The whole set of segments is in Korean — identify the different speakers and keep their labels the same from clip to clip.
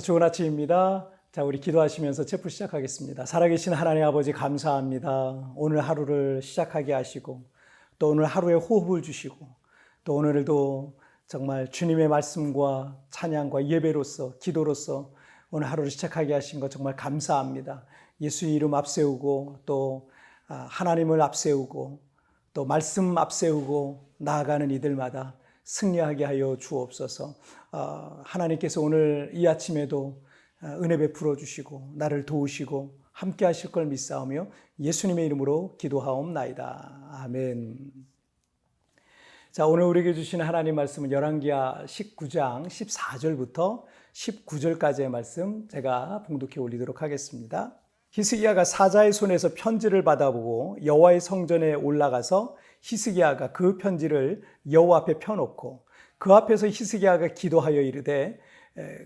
Speaker 1: 좋은 아침입니다. 자, 우리 기도하시면서 체프 시작하겠습니다. 살아계신 하나님 아버지 감사합니다. 오늘 하루를 시작하게 하시고 또 오늘 하루에 호흡을 주시고 또 오늘도 정말 주님의 말씀과 찬양과 예배로서 기도로서 오늘 하루를 시작하게 하신 것 정말 감사합니다. 예수 이름 앞세우고 또 아, 하나님을 앞세우고 또 말씀 앞세우고 나아가는 이들마다 승리하게 하여 주옵소서. 어, 하나님께서 오늘 이 아침에도 어, 은혜 베풀어 주시고 나를 도우시고 함께 하실 걸 믿사오며 예수님의 이름으로 기도하옵나이다. 아멘. 자, 오늘 우리에게 주신 하나님 말씀은 열왕기하 19장 14절부터 19절까지의 말씀 제가 봉독해 올리도록 하겠습니다. 히스기야가 사자의 손에서 편지를 받아보고 여호와의 성전에 올라가서 히스기야가 그 편지를 여호와 앞에 펴놓고 그 앞에서 히스기야가 기도하여 이르되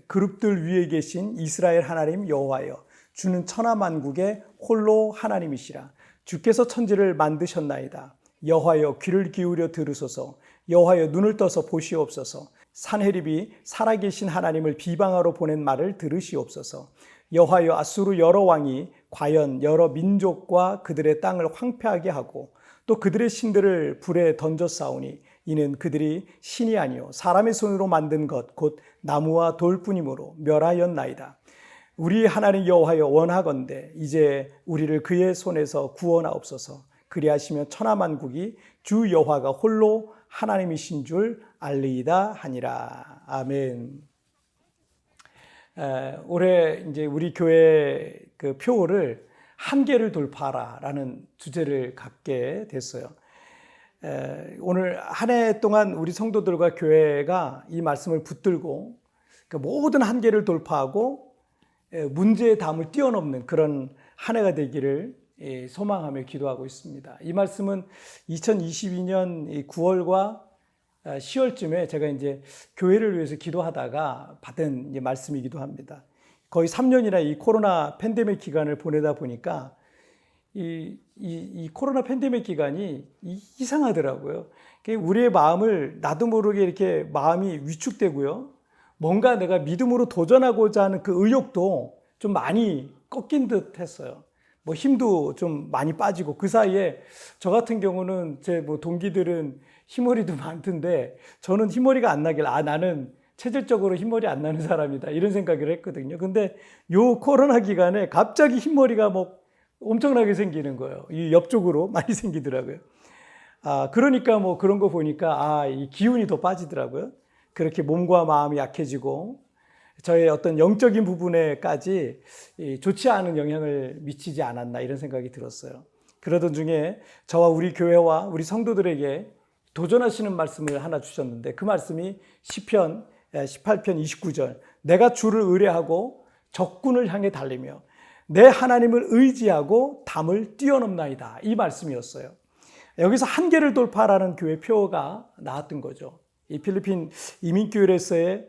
Speaker 1: 그룹들 위에 계신 이스라엘 하나님 여호와여 주는 천하 만국의 홀로 하나님이시라. 주께서 천지를 만드셨나이다. 여호와여 귀를 기울여 들으소서. 여호와여 눈을 떠서 보시옵소서. 산헤립이 살아계신 하나님을 비방하러 보낸 말을 들으시옵소서. 여호와여 아수르 여러 왕이 과연 여러 민족과 그들의 땅을 황폐하게 하고 또 그들의 신들을 불에 던져 싸우니 이는 그들이 신이 아니요 사람의 손으로 만든 것 곧 나무와 돌뿐이므로 멸하였나이다. 우리 하나님 여호와여 원하건대 이제 우리를 그의 손에서 구원하옵소서. 그리하시면 천하 만국이 주 여호와가 홀로 하나님이신 줄 알리이다 하니라. 아멘. 에, 올해 이제 우리 교회 그 표를 한 개를 돌파하라라는 주제를 갖게 됐어요. 에, 오늘 한 해 동안 우리 성도들과 교회가 이 말씀을 붙들고 그 모든 한계를 돌파하고 에, 문제의 담을 뛰어넘는 그런 한 해가 되기를 예, 소망하며 기도하고 있습니다. 이 말씀은 2022년 9월과 10월쯤에 제가 이제 교회를 위해서 기도하다가 받은 말씀이기도 합니다. 거의 3년이나 이 코로나 팬데믹 기간을 보내다 보니까 이, 이, 이 코로나 팬데믹 기간이 이상하더라고요. 우리의 마음을 나도 모르게 이렇게 마음이 위축되고요. 뭔가 내가 믿음으로 도전하고자 하는 그 의욕도 좀 많이 꺾인 듯 했어요. 뭐 힘도 좀 많이 빠지고 그 사이에 저 같은 경우는 제 뭐 동기들은 흰머리도 많던데 저는 흰머리가 안 나길 아 나는 체질적으로 흰머리 안 나는 사람이다 이런 생각을 했거든요. 근데 요 코로나 기간에 갑자기 흰머리가 뭐 엄청나게 생기는 거예요. 이 옆쪽으로 많이 생기더라고요. 아 그러니까 뭐 그런 거 보니까 아 이 기운이 더 빠지더라고요. 그렇게 몸과 마음이 약해지고 저의 어떤 영적인 부분에까지 좋지 않은 영향을 미치지 않았나 이런 생각이 들었어요. 그러던 중에 저와 우리 교회와 우리 성도들에게 도전하시는 말씀을 하나 주셨는데 그 말씀이 시편 18편 29절 내가 주를 의뢰하고 적군을 향해 달리며 내 하나님을 의지하고 담을 뛰어넘나이다 이 말씀이었어요. 여기서 한계를 돌파라는 교회 표가 나왔던 거죠. 이 필리핀 이민교회에서의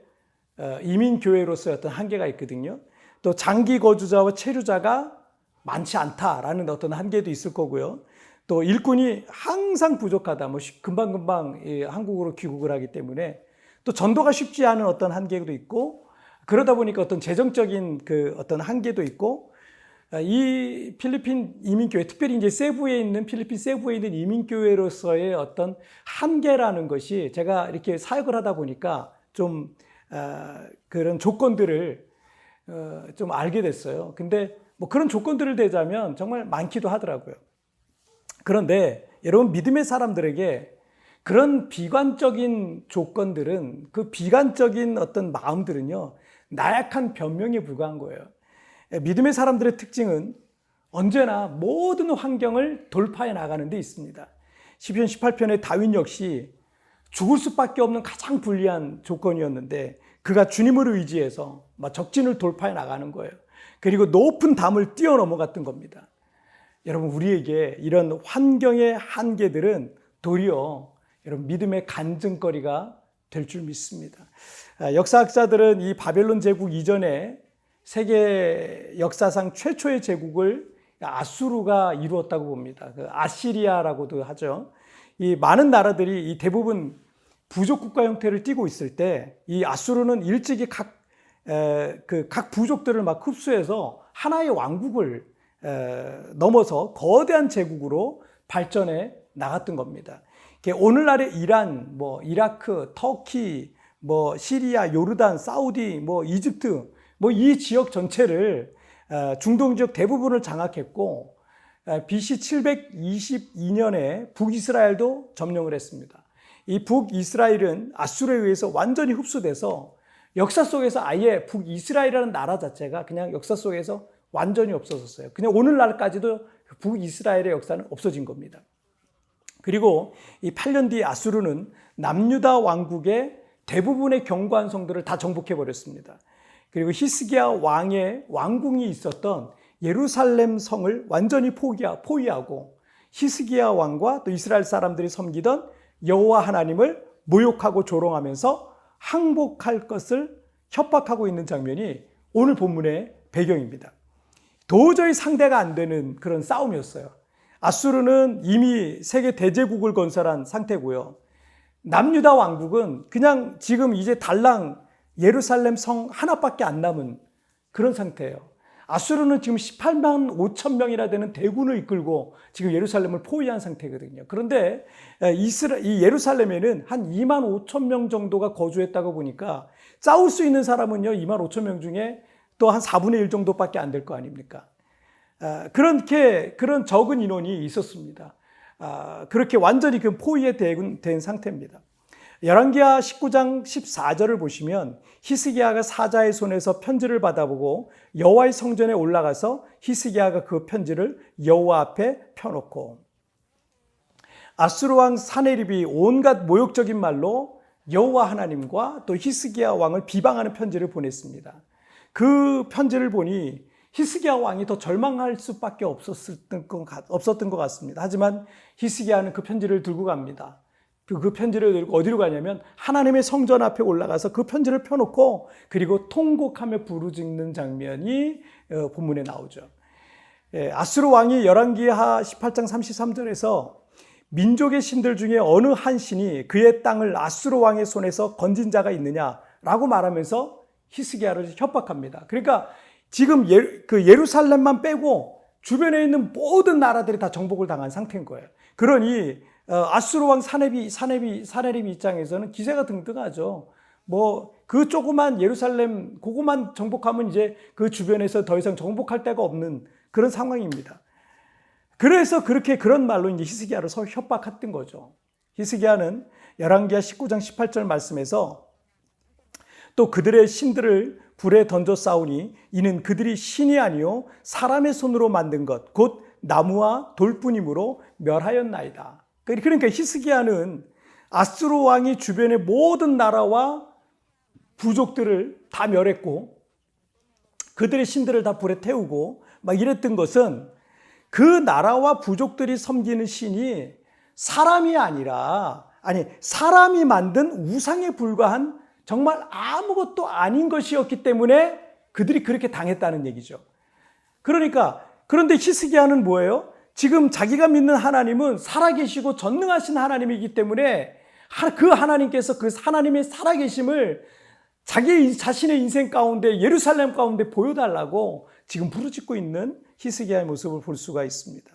Speaker 1: 어, 이민교회로서의 어떤 한계가 있거든요. 또 장기 거주자와 체류자가 많지 않다라는 어떤 한계도 있을 거고요. 또 일꾼이 항상 부족하다. 뭐 금방금방 한국으로 귀국을 하기 때문에 또 전도가 쉽지 않은 어떤 한계도 있고 그러다 보니까 어떤 재정적인 그 어떤 한계도 있고 어, 이 필리핀 이민교회 특별히 이제 세부에 있는 필리핀 세부에 있는 이민교회로서의 어떤 한계라는 것이 제가 이렇게 사역을 하다 보니까 좀 어, 그런 조건들을 어, 좀 알게 됐어요. 근데 뭐 그런 조건들을 대자면 정말 많기도 하더라고요. 그런데 여러분 믿음의 사람들에게 그런 비관적인 조건들은 그 비관적인 어떤 마음들은요 나약한 변명에 불과한 거예요. 믿음의 사람들의 특징은 언제나 모든 환경을 돌파해 나가는 데 있습니다. 시편 18편의 다윈 역시 죽을 수밖에 없는 가장 불리한 조건이었는데 그가 주님을 의지해서 적진을 돌파해 나가는 거예요. 그리고 높은 담을 뛰어넘어갔던 겁니다. 여러분 우리에게 이런 환경의 한계들은 도리어 여러분 믿음의 간증거리가 될 줄 믿습니다. 아, 역사학자들은 이 바벨론 제국 이전에 세계 역사상 최초의 제국을 아수르가 이루었다고 봅니다. 그 아시리아라고도 하죠. 이 많은 나라들이 이 대부분 부족 국가 형태를 띠고 있을 때 이 아수르는 일찍이 각 그 각 부족들을 막 흡수해서 하나의 왕국을 에, 넘어서 거대한 제국으로 발전해 나갔던 겁니다. 오늘날의 이란, 뭐 이라크, 터키, 뭐 시리아, 요르단, 사우디, 뭐 이집트, 뭐 이 지역 전체를 에, 중동 지역 대부분을 장악했고 에, BC 722년에 북이스라엘도 점령을 했습니다. 이 북이스라엘은 아수르에 의해서 완전히 흡수돼서 역사 속에서 아예 북이스라엘이라는 나라 자체가 그냥 역사 속에서 완전히 없어졌어요. 그냥 오늘날까지도 북이스라엘의 역사는 없어진 겁니다. 그리고 이 8년 뒤 아수르는 남유다 왕국의 대부분의 경관 성들을 다 정복해 버렸습니다. 그리고 히스기야 왕의 왕궁이 있었던 예루살렘 성을 완전히 포기하고 히스기야 왕과 또 이스라엘 사람들이 섬기던 여호와 하나님을 모욕하고 조롱하면서 항복할 것을 협박하고 있는 장면이 오늘 본문의 배경입니다. 도저히 상대가 안 되는 그런 싸움이었어요. 아수르는 이미 세계 대제국을 건설한 상태고요. 남유다 왕국은 그냥 지금 이제 달랑 예루살렘 성 하나밖에 안 남은 그런 상태예요. 아수르는 지금 18만 5천 명이나 되는 대군을 이끌고 지금 예루살렘을 포위한 상태거든요. 그런데 이스라, 이 예루살렘에는 한 2만 5천 명 정도가 거주했다고 보니까 싸울 수 있는 사람은요, 2만 5천 명 중에 또 한 4분의 1 정도밖에 안 될 거 아닙니까? 아, 그렇게 그런 적은 인원이 있었습니다. 아, 그렇게 완전히 그 포위에 된 상태입니다. 열왕기하 19장 14절을 보시면 히스기야가 사자의 손에서 편지를 받아보고 여호와의 성전에 올라가서 히스기야가 그 편지를 여호와 앞에 펴놓고 아수르 왕 사네립이 온갖 모욕적인 말로 여호와 하나님과 또 히스기야 왕을 비방하는 편지를 보냈습니다. 그 편지를 보니 히스기야 왕이 더 절망할 수밖에 없었던 것, 같습니다. 하지만 히스기야는 그 편지를 들고 갑니다. 그, 그 편지를 들고 어디로 가냐면 하나님의 성전 앞에 올라가서 그 편지를 펴놓고 그리고 통곡하며 부르짖는 장면이 어, 본문에 나오죠. 예, 아수르 왕이 열왕기하 18장 33절에서 민족의 신들 중에 어느 한 신이 그의 땅을 아수르 왕의 손에서 건진 자가 있느냐라고 말하면서 히스기야를 협박합니다. 그러니까 지금 예, 그 예루살렘만 빼고 주변에 있는 모든 나라들이 다 정복을 당한 상태인 거예요. 그러니 어, 아수르 왕 사네비 사네비 사네립 입장에서는 기세가 등등하죠. 뭐 그 조그만 예루살렘 그거만 정복하면 이제 그 주변에서 더 이상 정복할 데가 없는 그런 상황입니다. 그래서 그렇게 그런 말로 이제 히스기야를 협박했던 거죠. 히스기야는 열왕기하 19장 18절 말씀에서 또 그들의 신들을 불에 던져 싸우니 이는 그들이 신이 아니요 사람의 손으로 만든 것 곧 나무와 돌뿐이므로 멸하였나이다. 그러니까 히스기야는 아스로 왕이 주변의 모든 나라와 부족들을 다 멸했고 그들의 신들을 다 불에 태우고 막 이랬던 것은 그 나라와 부족들이 섬기는 신이 사람이 아니라 아니 사람이 만든 우상에 불과한 정말 아무것도 아닌 것이었기 때문에 그들이 그렇게 당했다는 얘기죠. 그러니까 그런데 히스기야는 뭐예요? 지금 자기가 믿는 하나님은 살아계시고 전능하신 하나님이기 때문에 그 하나님께서 그 하나님의 살아계심을 자기 자신의 인생 가운데 예루살렘 가운데 보여달라고 지금 부르짖고 있는 히스기야의 모습을 볼 수가 있습니다.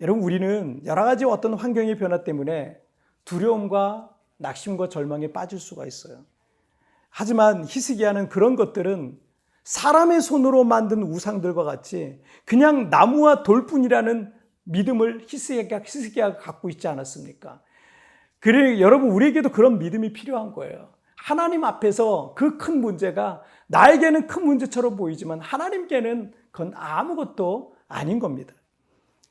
Speaker 1: 여러분 우리는 여러 가지 어떤 환경의 변화 때문에 두려움과 낙심과 절망에 빠질 수가 있어요. 하지만 히스기야는 그런 것들은 사람의 손으로 만든 우상들과 같이 그냥 나무와 돌뿐이라는 믿음을 히스기야가, 히스기야가 갖고 있지 않았습니까? 그래 여러분 우리에게도 그런 믿음이 필요한 거예요. 하나님 앞에서 그 큰 문제가 나에게는 큰 문제처럼 보이지만 하나님께는 그건 아무것도 아닌 겁니다.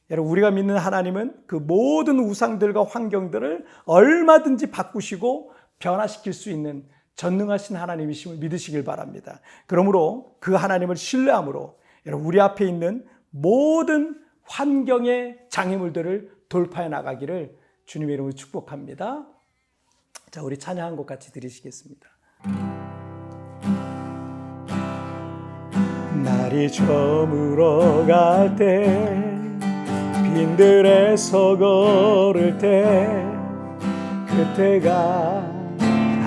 Speaker 1: 여러분 우리가 믿는 하나님은 그 모든 우상들과 환경들을 얼마든지 바꾸시고 변화시킬 수 있는 전능하신 하나님이심을 믿으시길 바랍니다. 그러므로 그 하나님을 신뢰함으로 여러분 우리 앞에 있는 모든 환경의 장애물들을 돌파해 나가기를 주님의 이름으로 축복합니다. 자, 우리 찬양 한곡 같이 드리시겠습니다. 날이 저물어 갈 때 빈들에서 걸을 때 그때가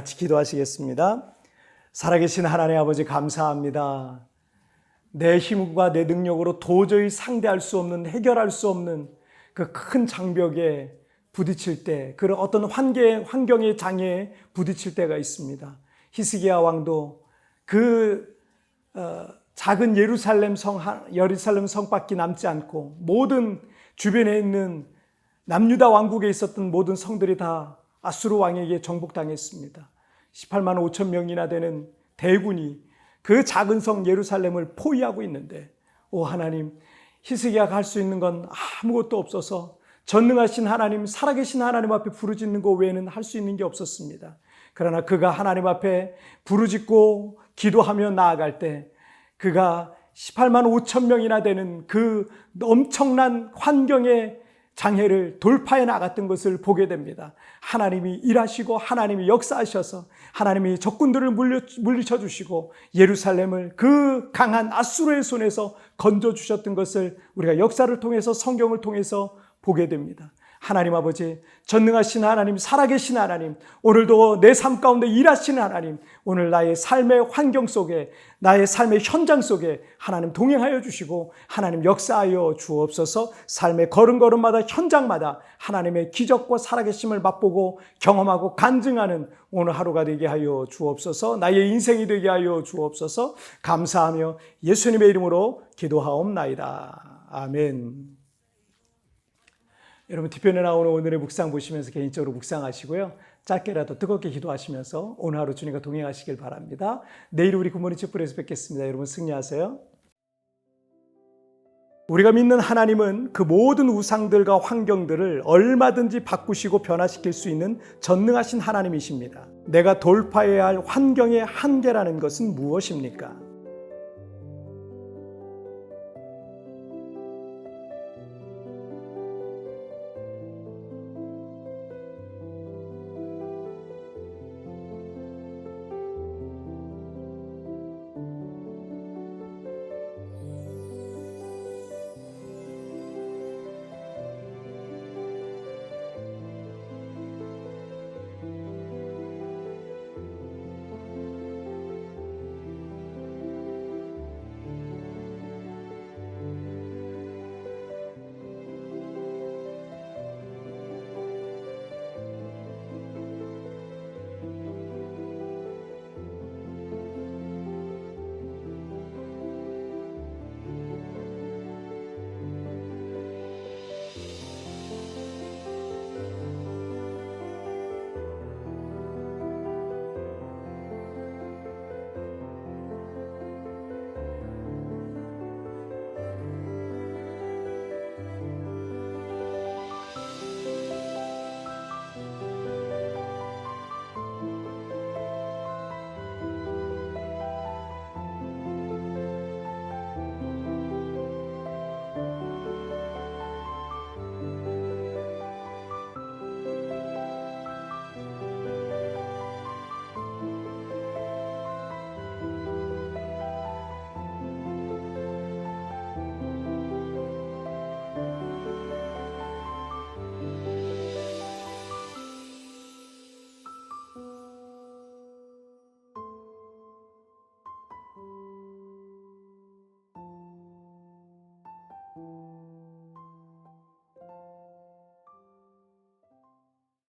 Speaker 1: 같이 기도하시겠습니다. 살아계신 하나님 아버지 감사합니다. 내 힘과 내 능력으로 도저히 상대할 수 없는 해결할 수 없는 그 큰 장벽에 부딪힐 때 그런 어떤 환경 환경의 장애에 부딪힐 때가 있습니다. 히스기야 왕도 그 어, 작은 예루살렘 성 한- 예루살렘 성밖에 남지 않고 모든 주변에 있는 남유다 왕국에 있었던 모든 성들이 다 아수르 왕에게 정복당했습니다. 18만 5천 명이나 되는 대군이 그 작은 성 예루살렘을 포위하고 있는데 오 하나님 히스기야가 할 수 있는 건 아무것도 없어서 전능하신 하나님 살아계신 하나님 앞에 부르짖는 것 외에는 할 수 있는 게 없었습니다. 그러나 그가 하나님 앞에 부르짖고 기도하며 나아갈 때 그가 18만 5천 명이나 되는 그 엄청난 환경의 장애를 돌파해 나갔던 것을 보게 됩니다. 하나님이 일하시고 하나님이 역사하셔서 하나님이 적군들을 물리쳐 주시고 예루살렘을 그 강한 아수르의 손에서 건져 주셨던 것을 우리가 역사를 통해서 성경을 통해서 보게 됩니다. 하나님 아버지, 전능하신 하나님, 살아계신 하나님, 오늘도 내 삶 가운데 일하시는 하나님, 오늘 나의 삶의 환경 속에, 나의 삶의 현장 속에 하나님 동행하여 주시고, 하나님 역사하여 주옵소서, 삶의 걸음걸음마다 현장마다 하나님의 기적과 살아계심을 맛보고 경험하고 간증하는 오늘 하루가 되게 하여 주옵소서, 나의 인생이 되게 하여 주옵소서, 감사하며 예수님의 이름으로 기도하옵나이다. 아멘. 여러분 뒤편에 나오는 오늘의 묵상 보시면서 개인적으로 묵상하시고요. 짧게라도 뜨겁게 기도하시면서 오늘 하루 주님과 동행하시길 바랍니다. 내일 우리 굿모닝 촛불에서 뵙겠습니다. 여러분 승리하세요. 우리가 믿는 하나님은 그 모든 우상들과 환경들을 얼마든지 바꾸시고 변화시킬 수 있는 전능하신 하나님이십니다. 내가 돌파해야 할 환경의 한계라는 것은 무엇입니까?